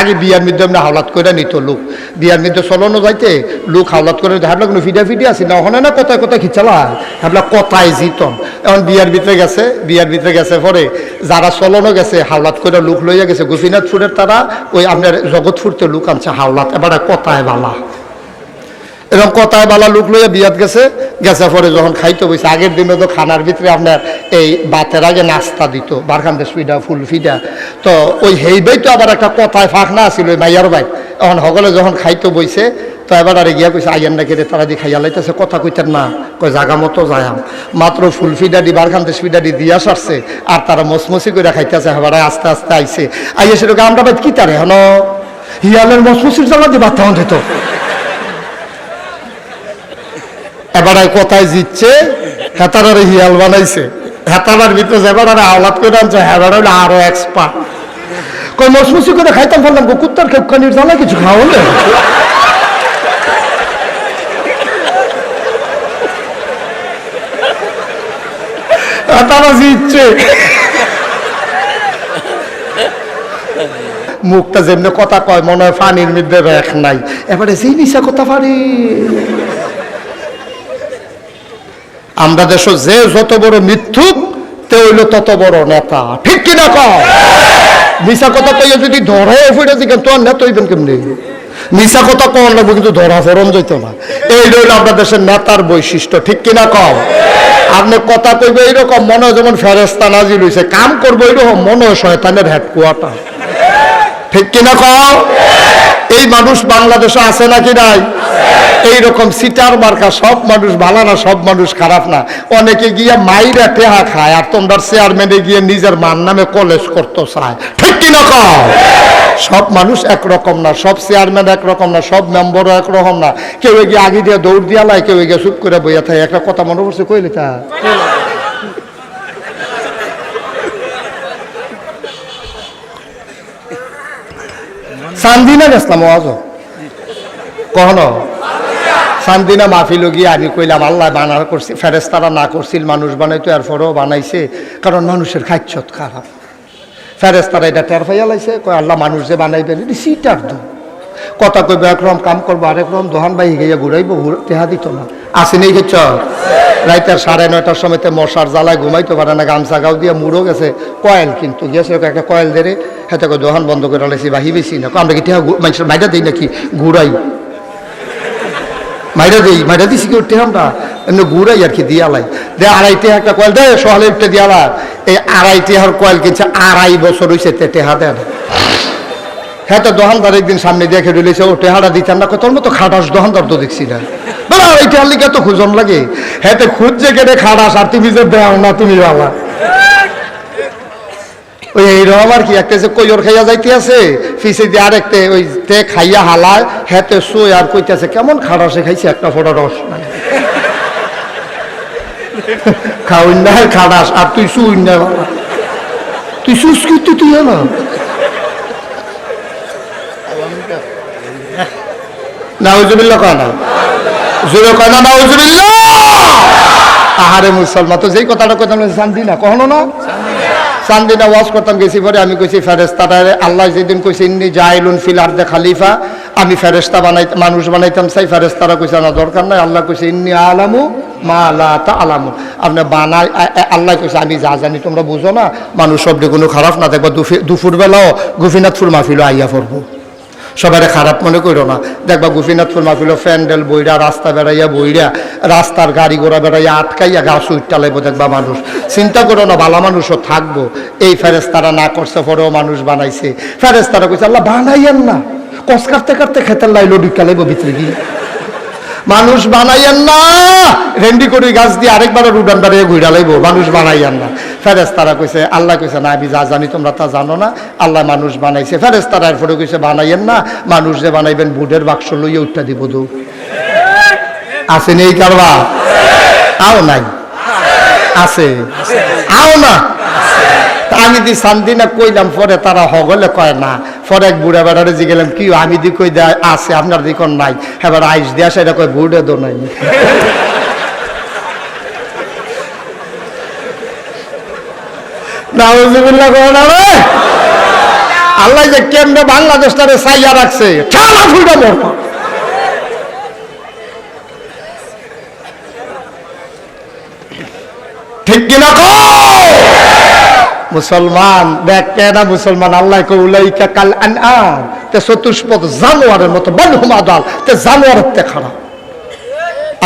আগে বিয়ার মধ্যে আমরা হাওলাত করে নিত লোক। বিয়ার মধ্যে চলনো যাইতে লোক হাওলাত করে হাবলা কোনো ফিডা ফিডি আছে? না ওখানে না, কথায় কথায় খিচালা? হাবলা, কথায় জিতন এখন বিয়ার ভিতরে গেছে, বিয়ার ভিতরে গেছে পরে যারা চলনো গেছে, হাওলাত করে লোক লইয়া গেছে, গোপীনাথপুরের তারা ওই আপনার জগৎপুরতে লোক আনছে হাওলাত। এবার কথায় বালা? এরকম কথায় বালা লোক লইয়া বিয়াত গেছে গেছে পরে যখন খাইতে বসে আগের দিনে তো খানার ভিতরে আপনার এই বাতের আগে নাস্তা দিত বারখান্দে সুইডা ফুল ফিডা। তো ওই হেইবাই তো আবার একটা কথায় ফাঁকনা আছিল, ওই মাইয়ার ভাই। এখন সকলে যখন খাইতে বইছে, তো এবার আর গিয়া কইছে, আইয়ান না কেটে তারা দি খাইয়া লাইতেছে, কথা কইতেন না। কই জাগা মতো যায়াম। মাত্র ফুল ফিডাডি বারখান্দে সুইডাডি দিয়া সারছে, আর তারা মসমসি করে খাইতেছে এবার আস্তে আস্তে আইছে। আইয়া সেটাকে আমরা ভাই কি তারে, হন? হিয়ালের মসমসির জ্বালা দিয়ে বাচ্চা দিত। এবার কোথায় জিতছে? হেতারারে হিয়াল বানাইছে। হেতারার ভিতরে এবার আর আওলাদ করে আনছে, হেবার হলে আরও এক্সপার্ট কই মসমসি করে খাইতাম বললাম কুত্তার খেপখানির জ্বালা কিছু খাওয়া হলে হেতারা জিতছে। মুখটা যেমনি কথা কয়, মনে হয় পানির মধ্যে রেখ নাই। এবারে সেই নিশা কথা পারি আমরা দেশ যে যত বড় মিথ্যুক, তে হইল তত বড় নেতা। ঠিক কিনা কয় মিশা কথা কইয়া যদি ধরে ফুটে দিকে তোর নেতা হইবেন কেমনি? মিশা কথা কন লাগবে কিন্তু ধরা ফরম যাইতো না। এই রইল আমরা দেশের নেতার বৈশিষ্ট্য, ঠিক কিনা কও? আপনি কথা কইবে এইরকম, মনে হয় যেমন ফেরেস্তা নাজিল হইছে। কাম করব এইরকম, মনে হয় শয়তানের হেডকোয়ার্টার। ঠিক কিনা কও? এই মানুষ বাংলাদেশে আছে নাকি নাই? এইরকম সিটার মার্কা, সব মানুষ ভালো না, সব মানুষ খারাপ না। অনেকে গিয়ে মাইরা টেহা খায়, আর তোমরা চেয়ারম্যানে গিয়ে নিজের মান নামে কলেজ করতে চায়। ঠিক কিনা কও? সব মানুষ একরকম না, সব চেয়ারম্যান একরকম না, সব মেম্বারও একরকম না। কেউ গিয়ে আগে দিয়ে দৌড় দিয়া লাই, কেউ গিয়ে চুপ করে বইয়া থাকে। একটা কথা মনে পড়ছে কইলে তা? চান্দিনা গেছিলাম আজ কখনো চান্দিনা মাহফিল গিয়ে আমি কইলাম, আল্লাহ বানার করছি ফেরেস্তারা না করছিল, মানুষ বানাইতো, এরপরেও বানাইছে, কারণ মানুষের খাচ্ছত খারাপ। ফেরেস্তারা এটা টের পাইয়া লাইছে, কয়, আল্লাহ মানুষ যে বানাইবেন এটি সিটার দু কথা কইবে একরকম কাম করব, আরেক রকম দোহান বাই গিয়ে ঘুরাইবো, ঘুর- টেহা দিত না। আসেনি গেছ রাইতের সাড়ে নয়টার সময়তে মশার জ্বালায় ঘুমাইতে পারে না, গামছা গাও দিয়ে মুড়ো গেছে, কয়েল কিন্তু গেছে একটা কয়েল দেরে হেতে দোহান বন্ধ করে লাইছি বাহি বেশি না। আমরা কি মানুষের মাইটা দিই নাকি? ঘুরাই। মাইরা দেই মাইরা দিছি কি উঠতে আমরা এমনি ঘুরাই আর কি দিয়ালাই দে আড়াই টেহা একটা কয়েল দে সকালে উঠতে দিয়ালা এই আড়াই টেহার কয়েল কিনছে, আড়াই বছর হয়েছে তে টেহা দেন হ্যাঁ তো দোকানদার একদিন সামনে দেখে রইলেছে, ও টেহারা দিতেন না তোর মতো খাটাস দোকানদার তো দেখছি না। বলো এই টেহার লিগে তো খুঁজন লাগে? হ্যাঁ তো খুঁজছে কেটে খাটাস, আর তুমি যে দেও না, তুমি বাবা ওই এইরকম আর কি, একটা যে কইর খাইয়া যাইতে আছে দিয়ে ওই তে খাইয়া হালায়, হেতে শুয়ে আর খাইছে একটা ফোটা রস? না খাটাস আর তুই না। তুই তুই না? আহারে মুসলমান, তো যেই কথাটা কইতাম শান্তি না, কখনো না? চান্দি না ওয়াজ করতাম, গেছি পরে আমি কইছি ফেরেস্তাটারে আল্লাহ যেদিন কইছি, ইন্নি জাইলুন ফিল আর্দে খালিফা। আমি ফেরেস্তা বানাই মানুষ বানাইতাম, চাই ফেরেস্তারা কইছে, না, দরকার নাই। আল্লাহ কইছে, ইন্নি আলামু মা আল্লাহ তা আলামু আপনি বানাই আল্লাহ কইছে, আমি যা জানি তোমরা বুঝো না। মানুষ শব্দে কোনো খারাপ না দেখবা দুপুরবেলাও দুপুর বেলাও গোপীনাথপুর মাহফিল আইয়া পড়ব। সবাই খারাপ মনে করো না। দেখবা গোপীনাথপুর মাহফিল প্যান্ডেল বইরা, রাস্তা বেড়াইয়া বইরা, রাস্তার গাড়ি ঘোড়া বেড়াইয়া আটকাইয়া গাছ লাগবো দেখবা মানুষ। চিন্তা করো না, ভালো মানুষও থাকব। এই ফেরেস্তারা না করছে, পরেও মানুষ বানাইছে। ফেরেস্তারা কইছে, আল্লাহ, বানাইয়েন না। কস কাটতে কাটতে খেতের লাইলো ডিকা লাগবো ভিতরে গিয়ে। মানুষ বানাইয়েন না। রেন্ডি করি গাছ দিয়ে আরেকবার উডান বাড়িয়ে ঘুরা লাইব। মানুষ বানাইয়েন না। ফেরেস তারা কইছে, আল্লাহ কইছে, না, আমি যা জানি তোমরা তা জানো না। আল্লাহ মানুষ বানাইছে। ফেরেস তারা এরপরে কইছে, বানাইয়েন না। মানুষ যে বানাইবেন বুডের বাক্স লইয়া উঠটা দিব দু আছে নেই কারবা আও নাই। আছে। আও না। তা আমি দি শান্তি না কইলাম, পরে তারা হগলে কয়, না। পরে এক বুড়া বেড়ারে গেলাম কি, আমি দি কই দেয় আছে, আপনার দিকন নাই? এবার আইস দিয়া সেটা কয়, বুড়ে দো নাই। আল্লাহ যে কেমনে বাংলাদেশটারে সাইয়া রাখছে ঠিক কিনা কো মুসলমান, দেখ কেনা মুসলমান, আল্লাহ উলাইকা কাল আনআম। তে চতুষ্পদ জানোয়ারের মতো বনহুমা দল, তে জানোয়ারের তে খারাপ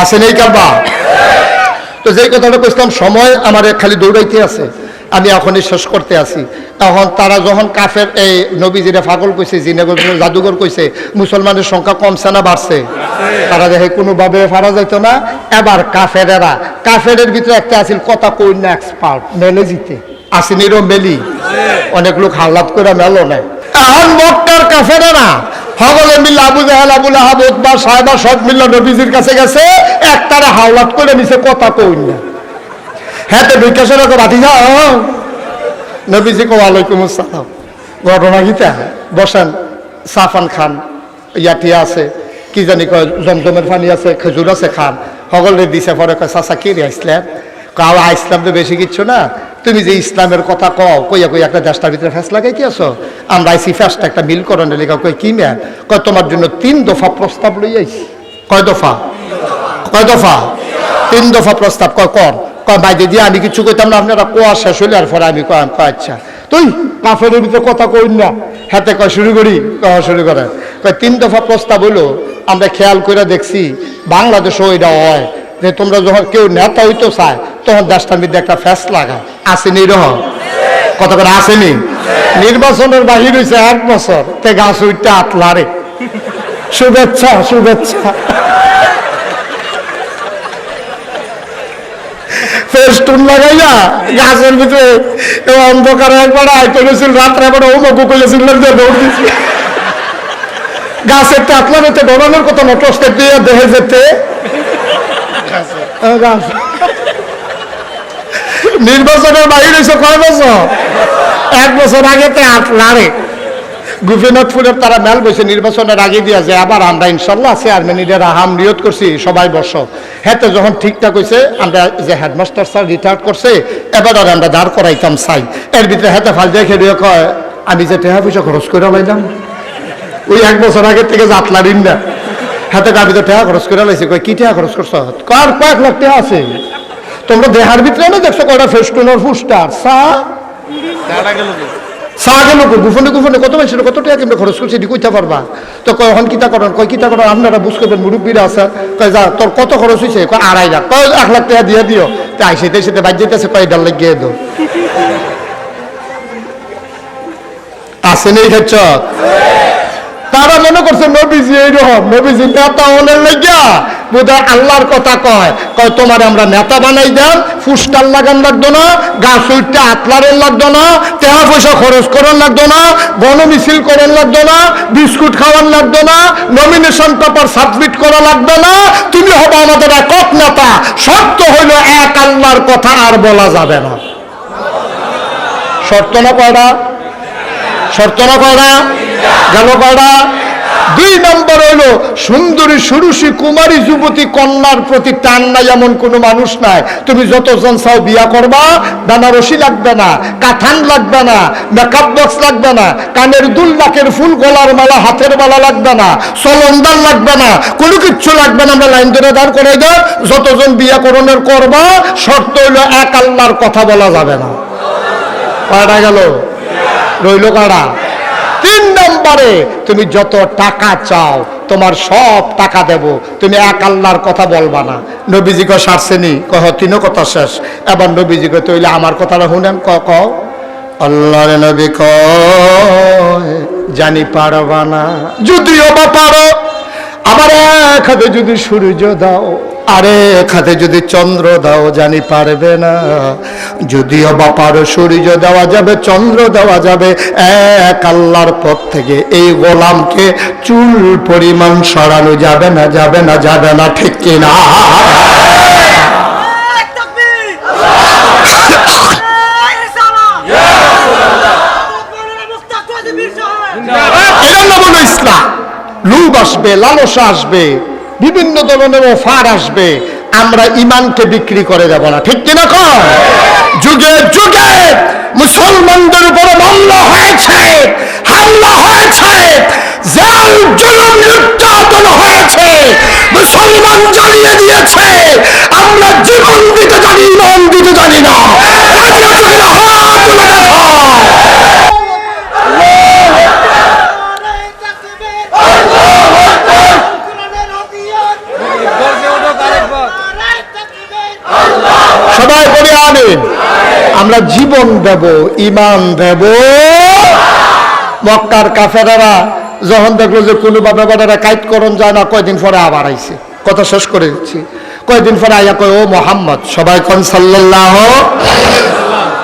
আছে নেই কারবা তো যে কথাটা কইছিলাম, সময় আমার খালি দৌড়াইতে আছে। আমি এখনই শেষ করতে আছি। তখন তারা যখন কাফের, এই নবীজিরা পাগল কইছে জিনেগর জাদুঘর কইছে, মুসলমানের সংখ্যা কমছে না বাড়ছে? তারা দেখে কোনোভাবে ফারা যাইতো না। এবার কাফেরেরা, কাফেরের ভিতরে একটা আছিল, কথা কই না এক্সপার্ট মেলে জিতে। আসিনিরও মেলি। অনেক লোক হাল্লাত করে মেলো নেয় এখন মক্কার কাফেরেরা সকলে মিলে আবু জাহাল আবুল আহাব উতবা, সাহেবা, সব মিলল নবীজির কাছে গেছে একটারে হাওলাত করে নিছে, কথা কই না। হ্যাঁ তো বিকাশের বাতি যাও নবীজি কো ওয়ালাইকুম আসসালাম। ঘটনা গীতা বসেন, সাফান খান ইয়াটিয়া আছে, কি জানি কয়, জমজমের পানি আছে, খেজুর আছে খান। সকলে দিছে পরে কয়, চাচা, কি রে ইসলাম? কাও ইসলাম তো বেশি কিচ্ছু না। তুমি যে ইসলামের কথা কও, কইয়া কই একটা দেশটার ভিতরে ফ্যাস লাগাই কি আছো আমরা আইসি ফ্যাসটা একটা মিল করণে লেখা কই কি ম্যান কয়, তোমার জন্য তিন দফা প্রস্তাব লই আইছি কয় দফা? কয় দফা? তিন দফা প্রস্তাব, কয়, কর। ভাই দিদি আমি কিছু কইতাম না, আপনারা কোয়া শেষ হইলে? আর পরে আমি কয় কয় আচ্ছা। তুই কাফের ভিতরে কথা কই না। হাতে কয়, শুরু করি। কয় শুরু করে কয়, তিন দফা প্রস্তাব হইল, আমরা খেয়াল করে দেখছি, বাংলাদেশও এটা হয়। যে তোমরা যখন কেউ নেতা হইতে চায়, তখন দেশটার মধ্যে একটা ফ্যাস লাগায়। আসেনি রহম কত করে আসেনি? নির্বাচনের বাহির হয়েছে এক বছর। তে গাছ উঠতে আতলারে শুভেচ্ছা শুভেচ্ছা। গাছের ভিতরে অন্ধকারে রাত্রে দৌড় দিছি গাছের টাকলা যেতে ডরানোর কথা না দিয়ে দেহে যেতে। গাছ। নির্বাচনের হয়েছে কয় বছর? এক বছর আগে তে আটলারে গোপীনাথপুরের তারা মেল বসে নির্বাচনের আগে দিয়া যে আবার আমরা ইনশাল্লাহ চেয়ারম্যানিরা হাম নিয়ত করছি, সবাই বস। হেতে যখন ঠিকঠাক হয়েছে আমরা যে হেডমাস্টার স্যার রিটায়ার করছে, এবার আর আমরা দাঁড় করাইতাম চাই। এর ভিতরে হেতে ফাল দিয়ে খেয়ে কয়, আমি যে টাকা পয়সা খরচ করে লাইলাম, ওই এক বছর আগের থেকে জাতলা দিন না হাতে আমি তো টাকা খরচ করে লাইছি। কয়, কি টাকা খরচ করছ? কার কয়েক লাখ টাকা আছে। তোমরা দেহার ভিতরে না দেখছ কয়টা ফেস্টুনের ফুস্টার চা চা গেল গুফনে গুফনে কত মানুষের কত টাকা কিনবে, খরচ করছে কইতে পারবা? তো কয় হন কিতা করেন? কয়, কিতা করেন? আপনারা বুঝ করবেন, মুরব্বীরা আছে। কয়, যা, তোর কত খরচ হয়েছে কয়, আড়াই লাখ। কয়, এক লাখ টাকা দিয়ে দিও। তাই সেতে সেতে বাদ যেতেছে কয় ডাল লাগিয়ে দো। আছে এই খেচ্ছ? তারা মনে করছে, নবীজি এইরকম। নবীজি নেতা হলের লাগিয়া বোধহয় আল্লাহর কথা কয় কয়, তোমার আমরা নেতা বানাই দেন, ফুস্টার লাগান লাগতো না, গাছ উঠতে আতলারের লাগতো না তেহা পয়সা খরচ করার লাগতো না গণমিছিল করার লাগতো না, বিস্কুট খাওয়ার লাগতো না নমিনেশন পেপার সাবমিট করা লাগবে না, তুমি হবে আমাদের একক নেতা। শর্ত হইল এক আল্লাহর কথা আর বলা যাবে না। শর্ত না কয়টা? শর্ত না কয়টা? গেল দুই নম্বর হইল সুন্দরী সুরুষী কুমারী যুবতী কন্যার প্রতি টান নাই এমন কোনো মানুষ নাই। তুমি যতজন চাও বিয়া করবা, বেনারসি লাগবে না কাঠান লাগবে না মেকআপ বক্স লাগবে না, কানের দুল নাকের ফুল গলার মালা, হাতের মালা লাগবে না সলন্দার লাগবে না, কোনো কিচ্ছু লাগবে না। আমরা লাইন ধরে দাঁড় করে দাও যতজন বিয়া করণের করবা, শর্ত হইল এক আল্লাহর কথা বলা যাবে না। কয়টা গেল? রইল কারা তিন নম্বরে, তুমি যত টাকা চাও, তোমার সব টাকা দেব। তুমি এক আল্লাহর কথা বলবা না। নবীজি কে সারছেনি, কহ, তিনও কথা শেষ। এবার নবীজি কে তৈলে আমার কথাটা শুনেন, ক ক। আল্লাহর নবী জানি পারবা না। যদিও বা পারো আবার এক হাতে যদি সূর্য দাও আরে খাতে যদি চন্দ্র দাও জানি পারবে না। যদিও বা পারো সূর্য দেওয়া যাবে চন্দ্র দেওয়া যাবে এক আল্লাহর পথ থেকে এই গোলামকে চুল পরিমাণ সরানো যাবে না যাবে না যাবে না ঠিক কিনা? এর ইসলাম লুব আসবে লালসা আসবে। বিভিন্ন ধরনের অফার আসবে আমরা ইমানকে বিক্রি করে দেব না। ঠিক কিনা কর যুগে যুগে মুসলমানদের উপর মামলা হয়েছে হামলা হয়েছে জেল জুলুম নির্যাতন হয়েছে মুসলমান জ্বালিয়ে দিয়েছে। আমরা জীবন দিতে জানি ইমান দিতে জানি না, জানি না, হাত তুলে দেখো। নারায়ে তাকবীর আল্লাহু আকবার কোরআনের হাতিয়ার নারায়ে তাকবীর সবাই বলে আনেন আমরা জীবন দেব, ইমান দেব। মক্কার কাফেরারা যখন দেখল যে কোনো বাবারা কাইট করণ যায় না, কয়দিন পরে আবার আইছে। কথা শেষ করে দিচ্ছি। কয়দিন পরে আইয়া কয়, ও মোহাম্মদ, সবাই কন সাল্লাল্লাহ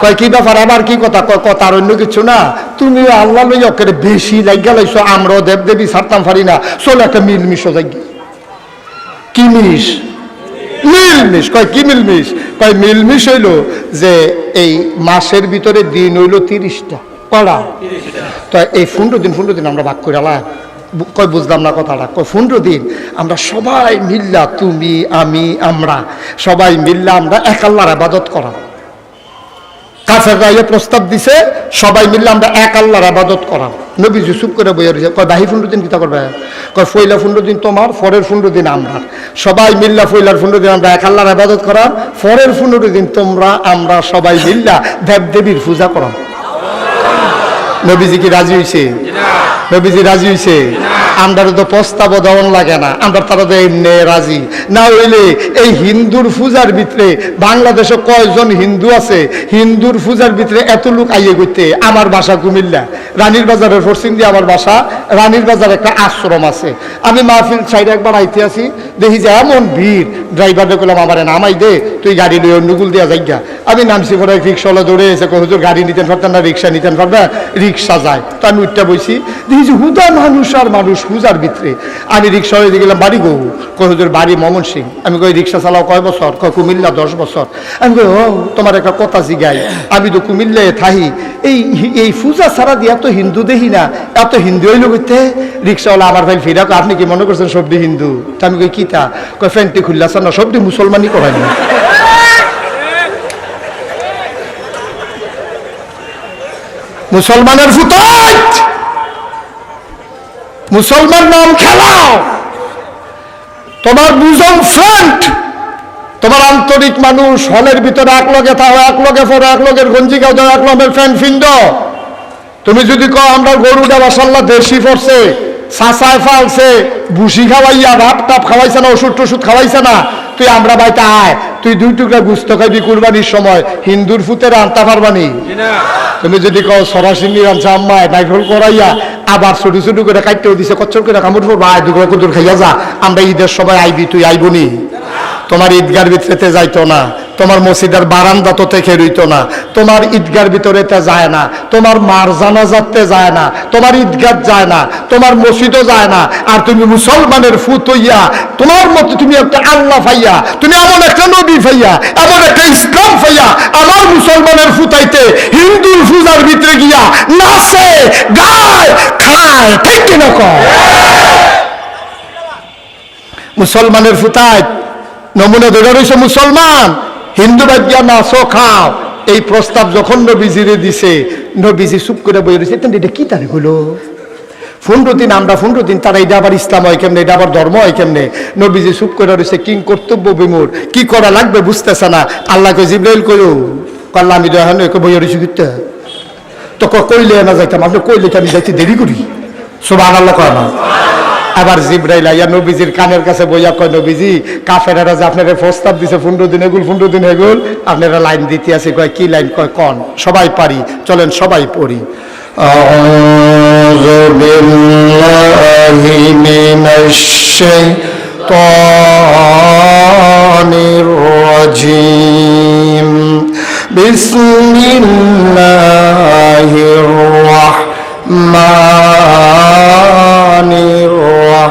কয়, কি ব্যাপার, আবার কি কথা? কয়, কথা আর অন্য কিছু না। তুমি আল্লাহ লই ওকে বেশি লাগিয়া লাইছো, আমরাও দেব দেবী ছাড়তাম পারি না। একটা মিল মিশো যাই। কি মিশ মিলমিশ, কয় কি মিলমিশ? কয় মিলমিশ হইল যে এই মাসের ভিতরে দিন হইল তিরিশটা কড়া তো এই পনেরো দিন পনেরো দিন আমরা ভাগ করে আলাম কয় বুঝলাম না কথাটা? কয় পনেরো দিন আমরা সবাই মিল্লা তুমি, আমি, আমরা। সবাই মিল্লা আমরা এক আল্লাহর আবাদত করা কাফেররা ইয়ে প্রস্তাব দিছে সবাই মিললে আমরা এক আল্লাহর আবাদত করাম নবী যুসুফ করে বইয়া রয়েছে কয় বাহি পনেরো দিন কিতা করবে? কয় ফইলা পনেরো দিন তোমার ফরের পনেরো দিন আমরা। সবাই মিল্লা ফইলার পনেরো দিন আমরা এক আল্লাহর আবাদত করাম ফরের পনেরো দিন তোমরা আমরা সবাই মিল্লা দেব দেবীর পূজা করাম নবীজি কি রাজি হয়েছে নবীজি রাজি হয়েছে আমরা তো প্রস্তাব দেওয়ান লাগে না, আমরা তারা তো এমনি রাজি। না হইলে এই হিন্দুর পূজার ভিতরে বাংলাদেশে কয়জন হিন্দু আছে, হিন্দুর পূজার ভিতরে এত লোক আইয়ে করতে আমার বাসা কুমিল্লা। রানীর বাজারের ফরসিং দিয়ে আমার বাসা, রানীর বাজার একটা আশ্রম আছে। আমি মাহফিল সাইডে একবার আইতে আসি, দেখি যে এমন ভিড়। ড্রাইভারকে করলাম আমার নামাই দে, তুই গাড়ি লই অনুগুল দিয়া যাই। আমি নামছি পরে রিক্সাওয়ালা দৌড়ে এসে হুজুর, গাড়ি নিতেন পারতেন না, রিক্সা নিতেন পারবে রিক্সা যায়। তো আমি উঠটা বইছি, দেখি যে হুদা মানুষ আর মানুষ হুজার ভিতরে। আমি রিক্সা হয়ে গেলাম বাড়ি গো কই হুজুর, বাড়ি মমন সিং। আমি কই, রিক্সা চালাও কয় বছর? কয়, কুমিল্লা দশ বছর। আমি কই, ও, তোমার একটা কথা জিগাই। আমি তো কুমিল্লায় থাহি। এই এই পূজা ছাড়া দিয়ে এত হিন্দু দেখি না। এত হিন্দু হইল করতে রিক্সাওয়ালা আমার ভাই ফিরা আপনি কি মনে করছেন সবটি হিন্দু? তা আমি কই, কি তা? কয়, ফ্যান্টি খুললাছেন না, সবটি মুসলমানই করাই না। মুসলমানের ফুটাইট মুসলমান নাম খেলাও। তোমার দুজন ফ্রেন্ড তোমার আন্তরিক মানুষ, হলের ভিতরে এক লগে থাও, এক লগে ফোর, এক লগের গঞ্জি গাও দাও এক লগের ফ্যান ফিন্ড তুমি যদি কো আমরা গরু গরুটা মাসাল্লাহ দেশি ফরছে সাসায় ফালছে বুসি খাওয়াইয়া ভাপ টাপ খাওয়াইছে না, ওষুধ টষুধ খাওয়াইছে না তুই আমরা বাইতে আয় তুই দুই টুকরা গুস্ত খাইবি কুরবানির সময়। হিন্দুর ফুতের আনতে পারবানি? তুমি যদি কও সরাসরি রাঞ্চা আম্মায় নাইফল করাইয়া আবার ছোট ছোট করে কাটতেও দিছে কচ্চর করে কামড় পড়ব আয় দুগুলো কুদুর খাইয়া যা। আমরা ঈদের সময় আইবি, তুই আইবনি। তোমার ঈদগার ভিতরেতে যাইতো না। তোমার মসজিদের বারান্দা তো থেকে রইতো না, তোমার ঈদগার ভিতরেতে যায় না, তোমার মার জানাজাতে যায় না, তোমার ঈদগাহ যায় না, তোমার মসজিদও যায় না, আর তুমি মুসলমানের ফুত হইয়া, তোমার মতো তুমি একটা আল্লাহ ফাইয়া, তুমি এমন একটা নবী ফাইয়া, এমন একটা ইসলাম ফাইয়া, আমার মুসলমানের ফুতাইতে হিন্দুর পূজার ভিতরে গিয়া নাচে, গায়, খায় ঠিক কিনা কয়? মুসলমানের ফুতায় নমুনা ধরে রয়েছে মুসলমান। হিন্দু বাদ্যা নাচো খাও। এই প্রস্তাব যখন নবীজিরে দিছে, নবীজি চুপ করে বই রয়েছে এটা কি তারে হলো? পনেরো দিন আমরা পনেরো দিন তারা এটা আবার ইসলাম হয় কেমনে, এটা আবার ধর্ম হয় কেমনে? নবীজি চুপ করে রয়েছে কিং কর্তব্য বিমূর কি করা লাগবে বুঝতেছে না। আল্লাহকে জিব্রাইল করো কাল্লা আমি দেখেন একে বই রয়েছি কিতে তো কইলে না যাইতাম, আপনি কইলে আমি যাইতে দেরি করি? সোবাহ আল্লাহ কয় না? আবার জিব্রাইল আইয়া নবীজির কানের কাছে বইয়া কয় নবীজি কাফেরারা যে আপনারা প্রস্তাব দিছে পনেরো দিন এগুল পনেরো দিন এগুল আপনারা লাইন দিতে আছে কয় কি লাইন কয় কন সবাই পারি চলেন সবাই পড়ি أعوذ بالله من الشيطان الرجيم بسم الله الرحمن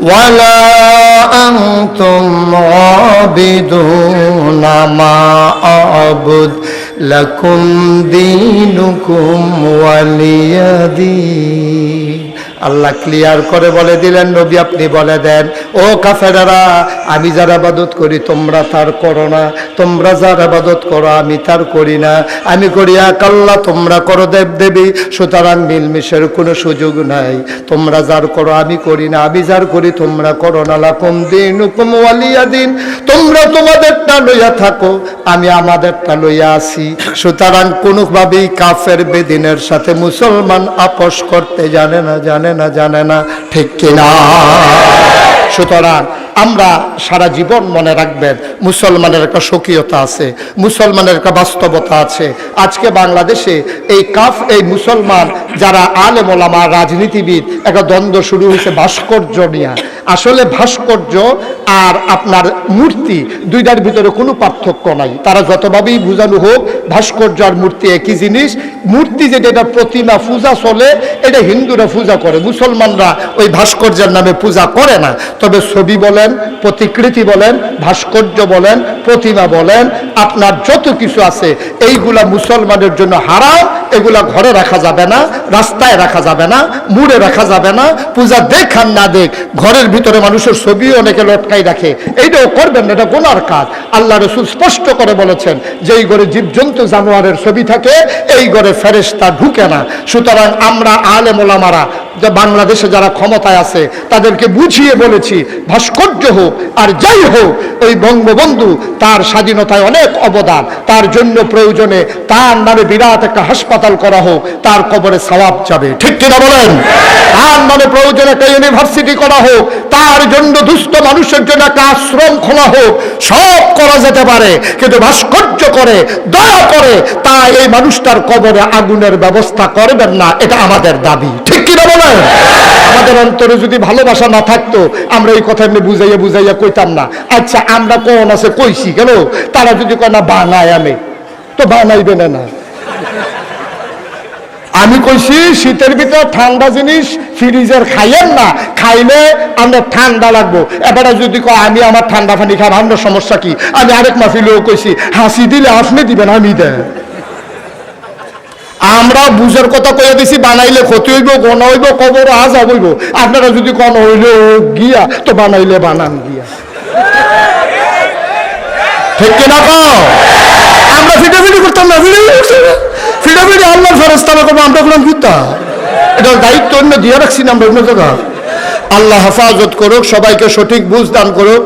ولا أنتم عابدون ما أعبد لكم دينكم ولي دين. আল্লাহ ক্লিয়ার করে বলে দিলেন, নবী আপনি বলে দেন, ও কাফেরারা, আমি যার আবাদত করি, তোমরা তার করো না। তোমরা যার আবাদত করো, আমি তার করি না। আমি করি এক আল্লাহ, তোমরা করো দেব দেবী। সুতরাং মিলমিশের কোনো সুযোগ নাই। তোমরা যার করো, আমি করি না। আমি যার করি, তোমরা করো না। লাকুম দিন হুকুম ওয়ালিয়া দিন। তোমরা তোমাদেরটা লইয়া থাকো, আমি আমাদেরটা লইয়া আসি। সুতরাং কোনোভাবেই কাফের বেদিনের সাথে মুসলমান আপোষ করতে জানে না, জানে না জানে না ঠিক কিনা। সুতরাং আমরা সারা জীবন মনে রাখবেন, মুসলমানের একটা স্বকীয়তা আছে, মুসলমানের একটা বাস্তবতা আছে। আজকে বাংলাদেশে এই কাফ, এই মুসলমান যারা আলেম ওলামা, রাজনীতিবিদ, একটা দ্বন্দ্ব শুরু হয়েছে ভাস্কর্য নিয়ে। আসলে ভাস্কর্য আর আপনার মূর্তি দুইটার ভিতরে কোনো পার্থক্য নাই। তারা যতভাবেই বোঝানো হোক, ভাস্কর্য আর মূর্তি একই জিনিস। মূর্তি যেটা, এটা প্রতিমা পূজা চলে, এটা হিন্দুরা পূজা করে। মুসলমানরা ওই ভাস্কর্যের নামে পূজা করে না। তবে ছবি বলেন প্রতিকৃতি বলেন, ভাস্কর্য বলেন, প্রতিমা বলেন, আপনার যত কিছু আছে, এইগুলা মুসলমানের জন্য হারাম, এগুলা ঘরে রাখা যাবে না, রাস্তায় রাখা যাবে না, মুড়ে রাখা যাবে না, পূজা দেখ আর না দেখ, ঘরের ভিতরে মানুষের ছবি অনেকে লটকাই রাখে। এইটাও করবেন না, এটা গোনার কাজ। আল্লাহ রসুল স্পষ্ট করে বলেছেন যে এই ঘরে জীবজন্তু জানোয়ারের ছবি থাকে, এই ঘরে ফেরেশতা ঢুকে না। সুতরাং আমরা আলে মোলামারা যে বাংলাদেশে যারা ক্ষমতায় আছে, তাদেরকে বুঝিয়ে বলেছি, ভাস্কর্য হোক আর যাই হোক ওই বঙ্গবন্ধু তার স্বাধীনতায় অনেক অবদান, তার জন্য প্রয়োজনে তার নামে বিরাট একটা হাসপাতাল করা হোক, তার কবরে সওয়াব যাবে। ঠিক কিনা বলেন? তার নামে প্রয়োজনে একটা ইউনিভার্সিটি করা হোক, তার জন্য দুস্থ মানুষের জন্য একটা আশ্রম খোলা হোক, সব করা যেতে পারে, কিন্তু ভাস্কর্য করে, দয়া করে তা এই মানুষটার কবরে আগুনের ব্যবস্থা করবেন না, এটা আমাদের দাবি। ঠিক কিনা বলেন? আমাদের অন্তরে যদি ভালোবাসা না থাকতো, আমরা এই কথা এমনি বুঝাইয়া বুঝাইয়া কইতাম না। আচ্ছা আমরা কোন আছে কইছি কেন? তারা যদি কয়, না, বানায় আমি। তো বানাইবে না না। আমি কইছি, শীতের ভিতর ঠান্ডা জিনিস ফ্রিজের খাইয়েন না। খাইলে আমরা ঠান্ডা লাগবো। এবারে যদি কয়, আমি আমার ঠান্ডা পানি খাব আমার সমস্যা কি? আমি আরেক মাফিলেও কইছি, হাসি দিলে আপনি দিবেন, আমি দেন আমরা বুঝার কথা কয়ে দিছি, বানাইলে ক্ষতি হইব, গণ হইব, কবর আজ হইব। আপনারা যদি কন হইল গিয়া, তো বানাইলে বানান গিয়া। ঠিক কিনা কও? আমরা ফিটাফিটি করতাম না, ফিটাফিটি আল্লাহর ফেরত তারা করব, আমরা করলাম ফিরতা এটা দায়িত্ব অন্য দিয়ে রাখছি না, আমরা অন্য জায়গা। আল্লাহ হেফাজত করুক, সবাইকে সঠিক বুঝ দান করুক।